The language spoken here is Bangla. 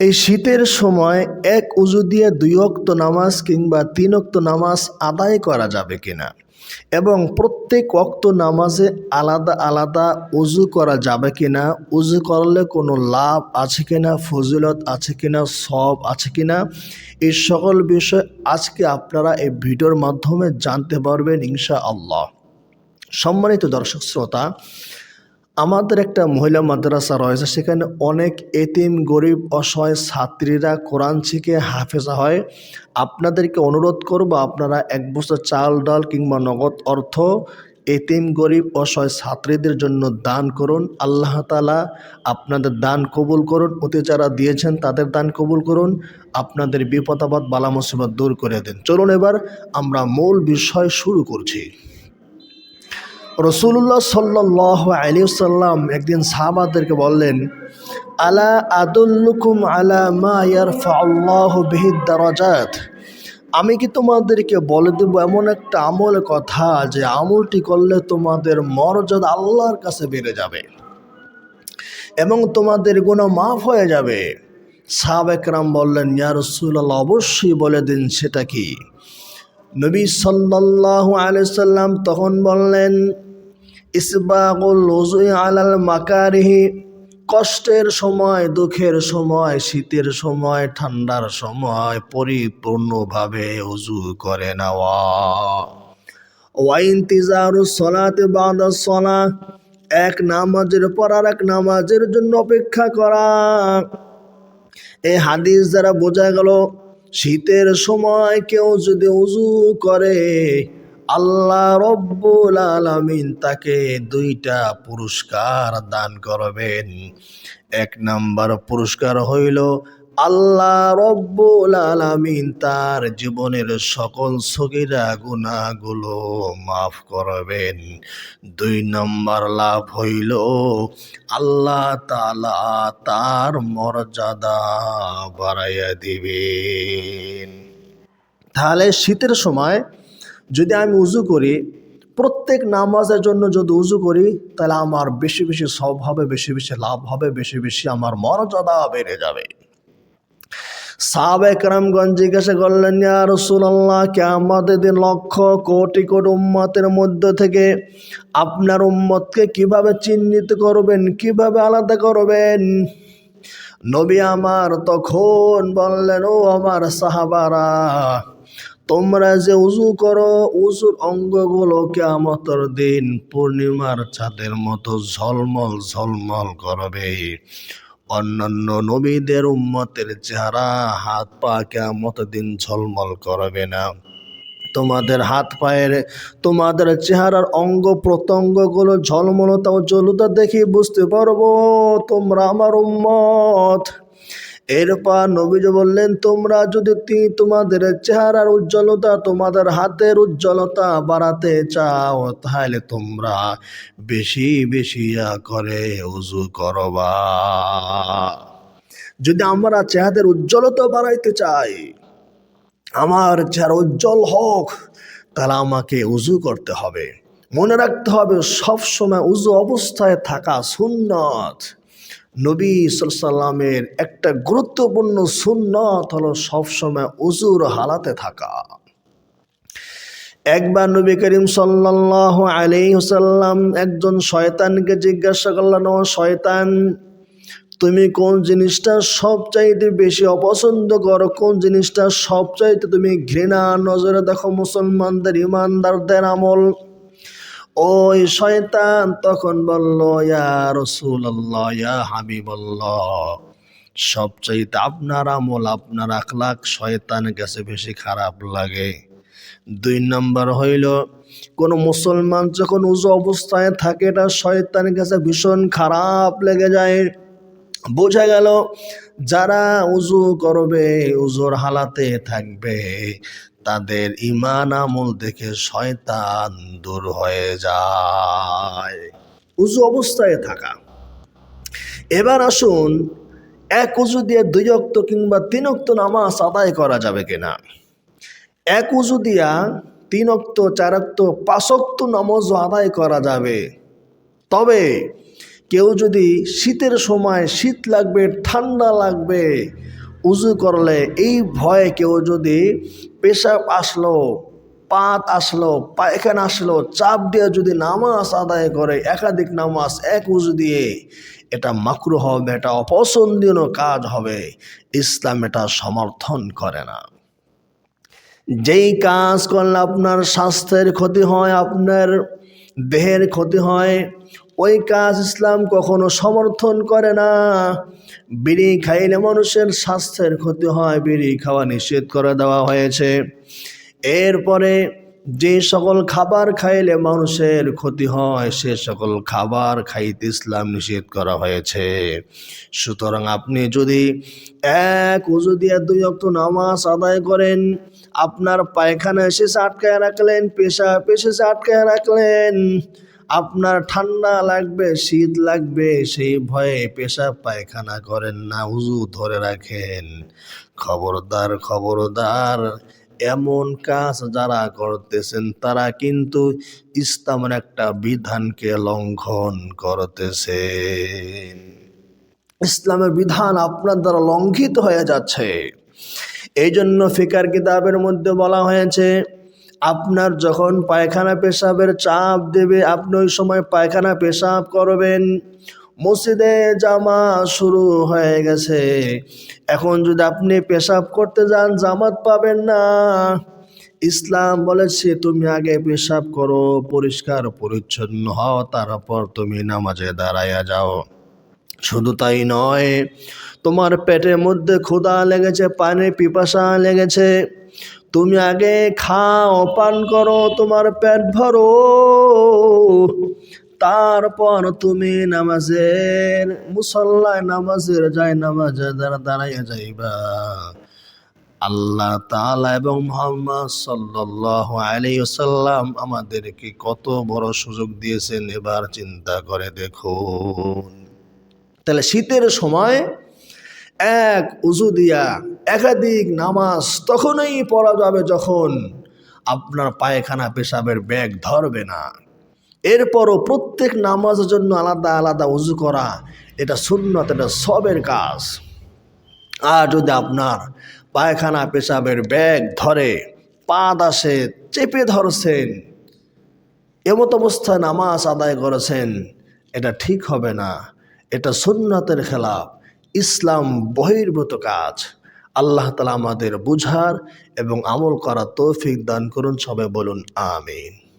এই শীতের সময় এক উজু দিয়ে দুই অক্ত নামাজ কিংবা তিন অক্ত নামাজ আদায় করা যাবে কিনা? এবং প্রত্যেক অক্ত নামাজে আলাদা আলাদা উজু করা যাবে কিনা? উজু করলে কোনো লাভ আছে কিনা? ফজিলত আছে কিনা? সব আছে কিনা? এই সকল বিষয় আজকে আপনারা এই ভিডিওর মাধ্যমে জানতে পারবেন ইনশা আল্লাহ সম্মানিত দর্শক শ্রোতা আমাদের একটা মহিলা মাদ্রাসা রয়েছে, সেখানে অনেক এতিম, গরিব, অসহায় ছাত্রীরা কোরআন শিখে হাফেজা হয়। আপনাদেরকে অনুরোধ করব, আপনারা এক বছর চাল, ডাল কিংবা নগদ অর্থ এতিম, গরিব, অসহায় ছাত্রীদের জন্য দান করুন। আল্লাহ তালা আপনাদের দান কবুল করুন। অতি যারা দিয়েছেন তাদের দান কবুল করুন। আপনাদের বিপদাবাদ বালা দূর করে দেন। চলুন এবার আমরা মূল বিষয় শুরু করছি। রসুল্লাহ সাল্লাহ আলিয়াল্লাম একদিন সাহাবাদেরকে বললেন, আলা আদুল্লুকুম আলা মা ইয়ারফা আল্লাহ বিহিদ আমি কি তোমাদেরকে বলে দেব এমন একটা আমল কথা যে আমলটি করলে তোমাদের মর্যাদা আল্লাহর কাছে বেড়ে যাবে এবং তোমাদের গুণ মাফ হয়ে যাবে। সাহাবেকরাম বললেন, ইয়া রসুল্লাহ অবশ্যই বলে দিন সেটা কি? নবী সাল্লাহ আলিয়াল্লাম তখন বললেন ইসবাগুল ওজুই আলাল মাকারিহি, কষ্টের সময়, দুঃখের সময়, শীতের সময়, ঠান্ডার সময় পরিপূর্ণভাবে উজু করে নেওয়া। ওয়াইন্তিজারু সলাতে বাদা সলা, এক নামাজের পর আর এক নামাজের জন্য অপেক্ষা করা। এই হাদিস দ্বারা বোঝা গেল, শীতের সময় কেউ যদি উজু করে আল্লাহ রব্বুল আলামিন তাকে দুইটা পুরস্কার দান করবেন। এক নাম্বার পুরস্কার হইল, আল্লাহ রব্বুল আলামিন তার জীবনের সকল সগিরা গুণাগুলো মাফ করবেন। দুই নম্বর লাভ হইল, আল্লাহ তালা তার মর্যাদা বাড়াইয়া দিবেন। তাহলে শীতের সময় যদি আমি উজু করি, প্রত্যেক নামাজের জন্য যদি উজু করি, তাহলে আমার বেশি বেশি সব হবে, বেশি বেশি লাভ হবে, বেশি বেশি আমার মর্যাদা বেড়ে যাবে। সাহাবেকরামগঞ্জ জিজ্ঞাসা করলেন, ইয়া রসুল্লাহ আমাদের দিন লক্ষ কোটি কোটি উম্মতের মধ্যে থেকে আপনার উম্মতকে কীভাবে চিহ্নিত করবেন, কীভাবে আলাদা করবেন? নবী আমার তখন বললেন, ও আমার সাহাবারা তোমরা যে উজু করো, উজুর অঙ্গগুলো কেমতর দিন পূর্ণিমার চাঁদের মতো ঝলমল ঝলমল করবে। অন্যান্য নবীদের উম্মতের চেহারা হাত পা কেমত দিন ঝলমল করবে না। তোমাদের হাত পায়ের, তোমাদের চেহারার অঙ্গ প্রত্যঙ্গগুলো ঝলমলতা ও জলুতা দেখে বুঝতে পারব তোমরা আমার উম্মত। এরপর নবীজ বললেন, তোমরা যদি তোমাদের চেহারার উজ্জ্বলতা, তোমাদের হাতের উজ্জ্বলতা বাড়াতে চাও, তাহলে তোমরা বেশি বেশি করে উজু করবা। যদি আমরা চেহাদের উজ্জ্বলতা বাড়াইতে চাই, আমার চেহারা উজ্জ্বল হোক, তাহলে আমাকে উজু করতে হবে। মনে রাখতে হবে সব সময় উজু অবস্থায় থাকা সুন্নত। নবী সাল্লামের একটা গুরুত্বপূর্ণ সুন্নত হলো সবসময় উজুর হালাতে থাকা। একবার নবী করিম সাল্লাহ আলি হুসাল্লাম একজন শয়তানকে জিজ্ঞাসা করলেন, ও শয়তান, তুমি কোন জিনিসটা সবচাইতে বেশি অপছন্দ করো? কোন জিনিসটা সবচাইতে তুমি ঘৃণা, নজরে দেখো মুসলমানদের, ইমানদারদের আমল? ওই শয়তান তখন বলল, ইয়া রসুল্লাহ ইয়া হাবিবল্লাহ, সবচাইতে আপনার আমল, আপনার আখলাক শয়তান কাছে বেশি খারাপ লাগে। দুই নম্বর হইল, কোন মুসলমান যখন উজু অবস্থায় থাকে, এটা শয়তানের কাছে ভীষণ খারাপ লেগে যায়। বোঝা গেল, যারা উজু করবে, উজুর হালাতে থাকবে। তাদের ইমান আমল দেখে শয়তান দূর হয়ে যায়। উজু অবস্থায় থাকা। এবার আসুন, এক উজু দিয়ে দুই অক্ত কিংবা তিন অক্ত নামাজ আদায় করা যাবে কিনা? এক উজু দিয়া তিন অক্ত চার অক্ত পাঁচ অক্ত নামাজও আদায় করা যাবে। তবে কেউ যদি শীতের সময় শীত লাগবে, ঠান্ডা লাগবে উজু করলে এই ভয়ে কেউ যদি পেশাব আসলো, পাত আসলো, পায়খানা আসলো, চাপ দিয়ে যদি নামাজ আদায় করে, একাধিক নামাজ এক উজু দিয়ে, এটা মাকরু হবে, এটা অপছন্দনীয় কাজ হবে। ইসলাম এটা সমর্থন করে না। যেই কাজ করলে আপনার স্বাস্থ্যের ক্ষতি হয়, আপনার দেহের ক্ষতি হয়, ওই কাজ ইসলাম কখনো সমর্থন করে না। বিড়ি খাইলে মানুষের স্বাস্থ্যের ক্ষতি হয়, বিড়ি খাওয়া নিষেধ করে দেওয়া হয়েছে। এরপরে যে সকল খাবার খাইলে মানুষের ক্ষতি হয়, সে সকল খাবার খাইতে ইসলাম নিষেধ করা হয়েছে। সুতরাং আপনি যদি এক উজু দিয়ে দুই অক্ত নামাজ আদায় করেন, আপনার পায়খানা এসেছে আটকায় রাখলেন, পেশা পেশেছে আটকায় রাখলেন, আপনার ঠান্ডা লাগবে, শীত লাগবে, সেই ভয়ে পেশাব পায়খানা করেন না, উজু ধরে রাখেন। খবরদার খবরদার এমন কাজ যারা করতেছেন, তারা কিন্তু ইসলামের একটা বিধানকে লঙ্ঘন করতেছেন। ইসলামের বিধান আপনার দ্বারা লঙ্ঘিত হয়ে যাচ্ছে। এই জন্য ফিকার কিতাবের মধ্যে বলা হয়েছে, আপনার যখন পায়খানা পেশাবের চাপ দেবে, আপনি ওই সময় পায়খানা পেশাব করবেন। মসজিদে জামা শুরু হয়ে গেছে। এখন যদি আপনি পেশাব করতে যান, জামাত পাবেন না। ইসলাম বলেছে, তুমি আগে পেশাব করো, পরিষ্কার, পরিচ্ছন্ন হও, তারপর তুমি নামাজে দাঁড়াইয়া যাও। শুধু তাই নয়, তোমার পেটের মধ্যে ক্ষুধা লেগেছে, পানি পিপাসা লেগেছে। তুমি আগে খাও, পান করো, তোমার পেট ভরো। তারপর তুমি নামাজের মুসল্লায় নামাজের যাই নামাজে দ্বারা দাঁড়াইয়া যাইবা। আল্লাহ তাআলা এবং মোহাম্মদ সাল্লাল্লাহু আলাইহি ওয়াসাল্লাম আমাদেরকে কত বড় সুযোগ দিয়েছেন, এবার চিন্তা করে দেখুন। তাহলে শীতের সময় এক উজু দিয়া একাধিক নামাজ তখনই পড়া যাবে যখন আপনার পায়খানা, পেশাবের ব্যাগ ধরবে না। এরপরও প্রত্যেক নামাজের জন্য আলাদা আলাদা উজু করা, এটা সুন্নত, এটা সবের কাজ। আর যদি আপনার পায়খানা, পেশাবের ব্যাগ ধরে, পা দাসে, চেপে ধরছেন, এমত অবস্থায় নামাজ আদায় করেছেন, এটা ঠিক হবে না। এটা সুন্নতের খেলাফ, ইসলাম বহির্ভূত কাজ। আল্লাহ তালা আমাদের বুঝার এবং আমল করার তৌফিক দান করুন, সবাই বলুন, আমিন।